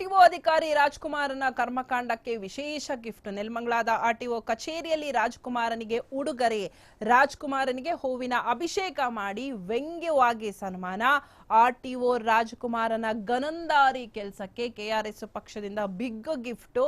RTO ಅಧಿಕಾರಿ ರಾಜ್ಕುಮಾರನ ಕರ್ಮಕಾಂಡಕ್ಕೆ ವಿಶೇಷ gift. ನೆಲಮಂಗಲದ RTO ಕಚೇರಿಯಲ್ಲಿ ರಾಜ್ಕುಮಾರನಿಗೆ ಉಡುಗೊರೆ, ರಾಜ್ಕುಮಾರನಿಗೆ ಹೂವಿನ ಅಭಿಷೇಕ ಮಾಡಿ ವ್ಯಂಗ್ಯವಾಗಿ ಸನ್ಮಾನ. ಆರ್ಟಿಒ ರಾಜ್ಕುಮಾರನ ಗನಂದಾರಿ ಕೆಲಸಕ್ಕೆ ಕೆಆರ್ಎಸ್ ಪಕ್ಷದಿಂದ ಬಿಗ್ ಗಿಫ್ಟ್.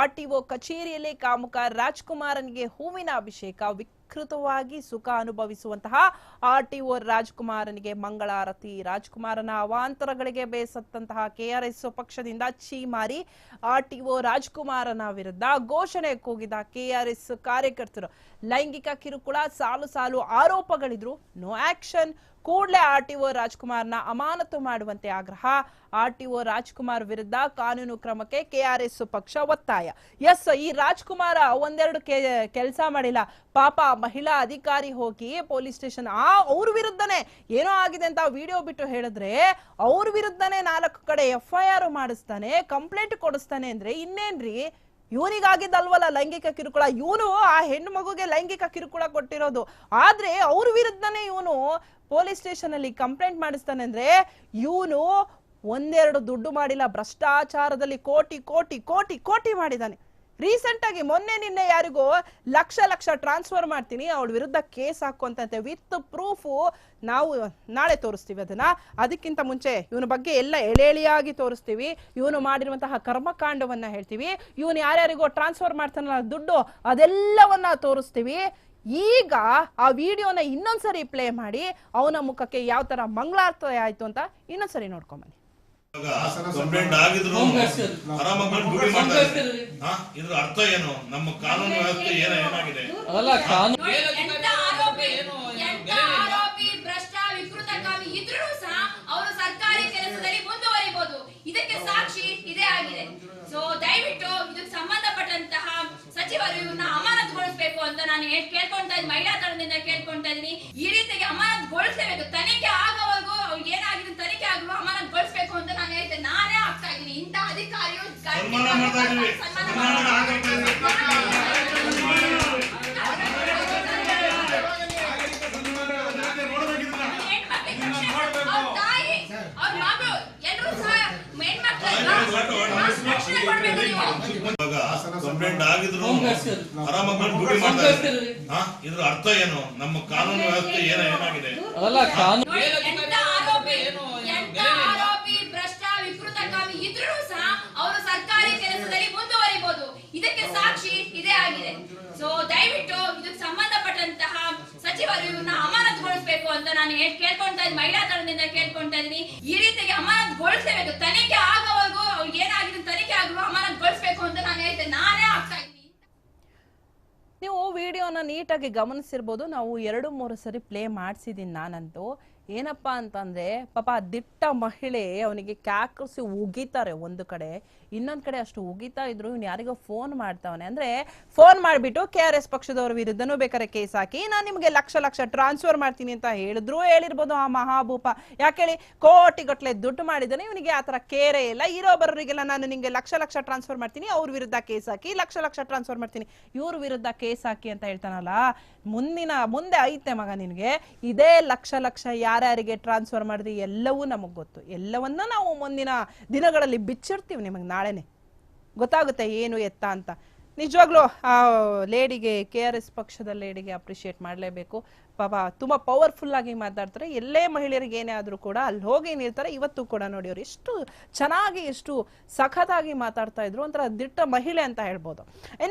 ಆರ್ಟಿಒ ಕಚೇರಿಯಲ್ಲಿ ಕಾಮುಕ ರಾಜ್ಕುಮಾರನಿಗೆ ಹೂವಿನ ಅಭಿಷೇಕ ವಿಕೃತವಾಗಿ ಸುಖ ಅನುಭವಿಸುವಂತಹ ಆರ್ಟಿಒ ರಾಜ್ಕುಮಾರನಿಗೆ ಮಂಗಳಾರತಿ ರಾಜ್ಕುಮಾರನ ಅವಾಂತರಗಳಿಗೆ ಬೇಸತ್ತಂತಹ ಕೆಆರ್ಎಸ್ ಪಕ್ಷದಿಂದ ಛೀಮಾರಿ ಆರ್ಟಿಒ ರಾಜ್ಕುಮಾರನ ವಿರುದ್ಧ ಘೋಷಣೆ ಕೂಗಿದ ಕೆಆರ್ಎಸ್ ಕಾರ್ಯಕರ್ತರು. ಲೈಂಗಿಕ ಕಿರುಕುಳ, ಸಾಲು ಸಾಲು ಆರೋಪಗಳಿದ್ರು, ನೋ ಆಕ್ಷನ್ ಕೂಡಲೇ ಆರ್ಟಿಒ ರಾಜ್ಕುಮಾರ್ನ ಅಮಾನತು ಮಾಡುವಂತೆ ಆಗ್ರಹ. ಆರ್ಟಿಒ ರಾಜ್ಕುಮಾರ್ ವಿರುದ್ಧ ಕಾನೂನು ಕ್ರಮಕ್ಕೆ ಕೆಆರ್ಎಸ್ ಪಕ್ಷ ಒತ್ತಾಯ. ಎಸ್, ಈ ರಾಜ್ಕುಮಾರ ಒಂದೆರಡು ಕೆಲಸ ಮಾಡಿಲ್ಲ. ಪಾಪ ಮಹಿಳಾ ಅಧಿಕಾರಿ ಹೋಗಿ ಪೊಲೀಸ್ ಸ್ಟೇಷನ್, ಆ ಅವ್ರ ವಿರುದ್ಧನೇ ಏನೋ ಆಗಿದೆ ಅಂತ ವಿಡಿಯೋ ಬಿಟ್ಟು ಹೇಳಿದ್ರೆ ಅವ್ರ ವಿರುದ್ಧನೇ ನಾಲ್ಕು ಕಡೆ ಎಫ್ ಐ ಆರ್ ಮಾಡಿಸ್ತಾನೆ, ಕಂಪ್ಲೇಂಟ್ ಕೊಡಿಸ್ತಾನೆ ಅಂದ್ರೆ ಇನ್ನೇನ್ರಿ? ಇವನಿಗಾಗಿದ್ದಲ್ವಲ್ಲ ಲೈಂಗಿಕ ಕಿರುಕುಳ? ಇವನು ಆ ಹೆಣ್ಣು ಮಗುಗೆ ಲೈಂಗಿಕ ಕಿರುಕುಳ ಕೊಟ್ಟಿರೋದು. ಆದ್ರೆ ಅವ್ರ ವಿರುದ್ಧನೇ ಇವನು ಪೊಲೀಸ್ ಸ್ಟೇಷನ್ ಅಲ್ಲಿ ಕಂಪ್ಲೇಂಟ್ ಮಾಡಿಸ್ತಾನೆ ಅಂದ್ರೆ ಇವನು ಒಂದೆರಡು ದುಡ್ಡು ಮಾಡಿಲ್ಲ. ಭ್ರಷ್ಟಾಚಾರದಲ್ಲಿ ಕೋಟಿ ಕೋಟಿ ಕೋಟಿ ಕೋಟಿ ಮಾಡಿದ್ದಾನೆ ರೀಸೆಂಟ್ ಆಗಿ ಮೊನ್ನೆ ನಿನ್ನೆ ಯಾರಿಗೋ ಲಕ್ಷ ಲಕ್ಷ ಟ್ರಾನ್ಸ್ಫರ್ ಮಾಡ್ತೀನಿ, ಅವಳ ವಿರುದ್ಧ ಕೇಸ್ ಹಾಕುವಂತೆ ವಿತ್ ಪ್ರೂಫ್ ನಾವು ನಾಳೆ ತೋರಿಸ್ತೀವಿ ಅದನ್ನ. ಅದಕ್ಕಿಂತ ಮುಂಚೆ ಇವನ ಬಗ್ಗೆ ಎಲ್ಲ ಎಳೆ ಎಳೆಯಾಗಿ ತೋರಿಸ್ತೀವಿ. ಇವನು ಮಾಡಿರುವಂತಹ ಕರ್ಮಕಾಂಡವನ್ನ ಹೇಳ್ತೀವಿ. ಇವನು ಯಾರ್ಯಾರಿಗೋ ಟ್ರಾನ್ಸ್ಫರ್ ಮಾಡ್ತಾನಲ್ಲ ದುಡ್ಡು ಅದೆಲ್ಲವನ್ನ ತೋರಿಸ್ತೀವಿ. ಈಗ ಆ ವಿಡಿಯೋನ ಇನ್ನೊಂದ್ಸರಿ ಪ್ಲೇ ಮಾಡಿ ಅವನ ಮುಖಕ್ಕೆ ಯಾವ ತರ ಮಂಗಳಾರ್ಥ ಆಯ್ತು ಅಂತ ಇನ್ನೊಂದ್ಸರಿ ನೋಡ್ಕೊಂಬನ್ನಿ ಕಂಪ್ಲೇಂಟ್ ಆಗಿದ್ರು ಆರಾಮಾಗಿ ಬಂದು ಡ್ಯೂಟಿ ಮಾಡ್ತಾ ಹಾ ಇದ್ರ ಅರ್ಥ ಏನು? ನಮ್ಮ ಕಾನೂನು ವ್ಯವಸ್ಥೆ ಏನ? ಏನಾಗಿದೆ? ಅದಲ್ಲ ಕಾನೂನು ಎಂತ ಆರೋಪಿ ಎಂತ ಆರೋಪಿ ಭ್ರಷ್ಟ ವಿಕೃತಕಾಮಿ ಇದ್ರೂ ಸಹ ಅವರು ಸರ್ಕಾರಿ ಕೆಲಸದಲ್ಲಿ ಮುಂದುವರಿಬಹುದು ಇದಕ್ಕೆ ಸಾಕ್ಷಿ ಇದೇ ಆಗಿದೆ. ಸೊ ದಯವಿಟ್ಟು ಇದಕ್ಕೆ ಸಂಬಂಧಪಟ್ಟಂತಹ ಸಚಿವರು ಇವನ್ನ ಅಮಾನತುಗೊಳಿಸಬೇಕು ಅಂತ ನಾನು ಕೇಳ್ಕೊಂತ ಮಹಿಳಾ ತಂಡದಿಂದ ಕೇಳ್ಕೊಂತಾ ಇದ್ದೀನಿ ಈ ರೀತಿಯಾಗಿ ಅಮಾನತುಗೊಳಿಸಬೇಕು ತನಿಖೆ ಆಗೋವರೆಗೂ ಅವ್ರಿಗೆ ಏನಾಗಿದೆ ತನಿಖೆ ಆಗುವ ಅಮಾನತುಗೊಳಿಸಬೇಕು ಅಂತ ನಾನು ಹೇಳ್ತೇನೆ ನಾನೇ ಆಗ್ತಾ ಇದ್ದೀನಿ ಇಂಥ ಅಧಿಕಾರಿಯು ಸನ್ಮಾನ ಮಾಡ್ತಾ ಇದೀವಿ ಸನ್ಮಾನ ಸನ್ಮಾನ ಆಗ್ತಾ ಇದೆ. ನೋಡ್ಬೇಕಿದ್ನ ಅವ್ರ ತಾಯಿ ಅವ್ರ ಮಗಳು ಎಲ್ಲರೂ ಕಂಪ್ಲೇಂಟ್ ಆಗಿದ್ರು ಆರಾಮಾಗಿ ಬಂದು ಡ್ಯೂಟಿ ಮಾಡ್ತಾ ಇದ್ರ ಅರ್ಥ ಏನು ನಮ್ಮ ಕಾನೂನು ವ್ಯವಸ್ಥೆ ಏನ ಏನಾಗಿದೆ ಅದಲ್ಲ ಕಾನೂನು ನೋಡಿ, ಎಂತ ಆರೋಪಿ ಎಂತ ಆರೋಪಿ ಭ್ರಷ್ಟ ವಿಕೃತಕಾಮಿ ಇದ್ರೂ ಸಹ ಅವರು ಸರ್ಕಾರಿ ಕೆಲಸದಲ್ಲಿ ಮುಂದುವರಿಬಹುದು ಇದಕ್ಕೆ ಸಾಕ್ಷಿ ಇದೇ ಆಗಿದೆ ಸೊ ದಯವಿಟ್ಟು ಇದಕ್ಕೆ ಸಂಬಂಧಪಟ್ಟಂತಹ ಸಚಿವರು ಇವನ್ನ ಅಮಾನತುಗೊಳಿಸಬೇಕು ಅಂತ ನಾನು ಎಷ್ಟು ಕೇಳ್ಕೊಳ್ತಾ ಇದ್ದೀನಿ. ಮಹಿಳಾ ತಂಡದಿಂದ ಕೇಳ್ಕೊಂತಾ ಇದ್ದೀನಿ. ಈ ರೀತಿಯಾಗಿ ಅಮಾನತುಗೊಳಿಸಬೇಕು ತನಿಖೆ ಆಗೋವರೆಗೂ ಅವ್ರಿಗೆ ಏನಾಗಿದೆ, ತನಿಖೆ ಆಗುವ ಅಮಾನತುಗೊಳಿಸಬೇಕು ಅಂತ ನಾನು ಹೇಳ್ತೇನೆ. ನಾನೇ ಆಗ್ತಾ ಇದ್ದೀನಿ. ನೀವು ವಿಡಿಯೋನ ನೀಟಾಗಿ ಗಮನಿಸಿರ್ಬೋದು. ನಾವು ಎರಡು, ಮೂರು ಸರಿ ಪ್ಲೇ ಮಾಡಿಸಿದ್ದೀನಿ ನಾನಂತೂ. ಏನಪ್ಪಾ ಅಂತಂದ್ರೆ, ಪಾಪ ದಿಟ್ಟ ಮಹಿಳೆ ಅವನಿಗೆ ಕ್ಯಾಕರಿಸಿ ಉಗಿತಾರೆ ಒಂದು ಕಡೆ. ಇನ್ನೊಂದ್ ಕಡೆ ಅಷ್ಟು ಉಗಿತಾ ಇದ್ರು ಇವ್ನು ಯಾರಿಗೋ ಫೋನ್ ಮಾಡ್ತಾವನೆ. ಅಂದ್ರೆ ಫೋನ್ ಮಾಡ್ಬಿಟ್ಟು ಕೆ ಆರ್ ಎಸ್ ಪಕ್ಷದವ್ರ ವಿರುದ್ಧನೂ ಬೇಕಾದ್ರೆ ಕೇಸ್ ಹಾಕಿ, ನಾನು ನಿಮಗೆ ಲಕ್ಷ ಲಕ್ಷ ಟ್ರಾನ್ಸ್ಫರ್ ಮಾಡ್ತೀನಿ ಅಂತ ಹೇಳಿದ್ರು ಹೇಳಿರ್ಬೋದು ಆ ಮಹಾಭೂಪ. ಯಾಕೇಳಿ ಕೋಟಿಗಟ್ಲೆ ದುಡ್ಡು ಮಾಡಿದ್ದಾನೆ, ಇವನಿಗೆ ಆ ಥರ ಕೇರೆ ಇಲ್ಲ. ಇರೋ ಬರೋರಿಗೆಲ್ಲ ನಾನು ನಿಮಗೆ ಲಕ್ಷ ಲಕ್ಷ ಟ್ರಾನ್ಸ್ಫರ್ ಮಾಡ್ತೀನಿ, ಅವ್ರ ವಿರುದ್ಧ ಕೇಸ್ ಹಾಕಿ, ಲಕ್ಷ ಲಕ್ಷ ಟ್ರಾನ್ಸ್ಫರ್ ಮಾಡ್ತೀನಿ. ಇವ್ರ ವಿರುದ್ಧ ಕೇಸ್ ಹಾಕಿ ಅಂತ ಹೇಳ್ತಾನಲ್ಲ, ಮುಂದಿನ, ಮುಂದೆ ಐತೆ ಮಗ ನಿನಗೆ, ಇದೇ ಲಕ್ಷ ಲಕ್ಷ ಯಾರ್ಯಾರಿಗೆ ಟ್ರಾನ್ಸ್ಫರ್ ಮಾಡಿದ್ರಿ ಎಲ್ಲವೂ ನಮಗೆ ಗೊತ್ತು. ಎಲ್ಲವನ್ನ ನಾವು ಮುಂದಿನ ದಿನಗಳಲ್ಲಿ ಬಿಚ್ಚಿರ್ತೀವಿ ನಿಮಗೆ ನಾಳೆನೆ. ಗೊತ್ತಾಗುತ್ತೆ ಏನು ಎತ್ತ ಅಂತ. ನಿಜವಾಗ್ಲೂ ಆ ಲೇಡಿಗೆ, ಕೆ ಆರ್ ಎಸ್ ಪಕ್ಷದ ಲೇಡಿಗೆ ಅಪ್ರಿಷಿಯೇಟ್ ಮಾಡಲೇಬೇಕು. ಪಾಪ ತುಂಬ ಪವರ್ಫುಲ್ ಆಗಿ ಮಾತಾಡ್ತಾರೆ. ಎಲ್ಲೇ ಮಹಿಳೆಯರಿಗೆ ಏನೇ ಆದರೂ ಕೂಡ ಅಲ್ಲಿ ಹೋಗಿ ನಿಲ್ತಾರೆ. ಇವತ್ತು ಕೂಡ ನೋಡಿ ಅವ್ರು ಎಷ್ಟು ಚೆನ್ನಾಗಿ, ಎಷ್ಟು ಸಖತ್ತಾಗಿ ಮಾತಾಡ್ತಾ ಇದ್ರು. ಒಂಥರ ದಿಟ್ಟ ಮಹಿಳೆ ಅಂತ ಹೇಳ್ಬೋದು. ಇನ್ನು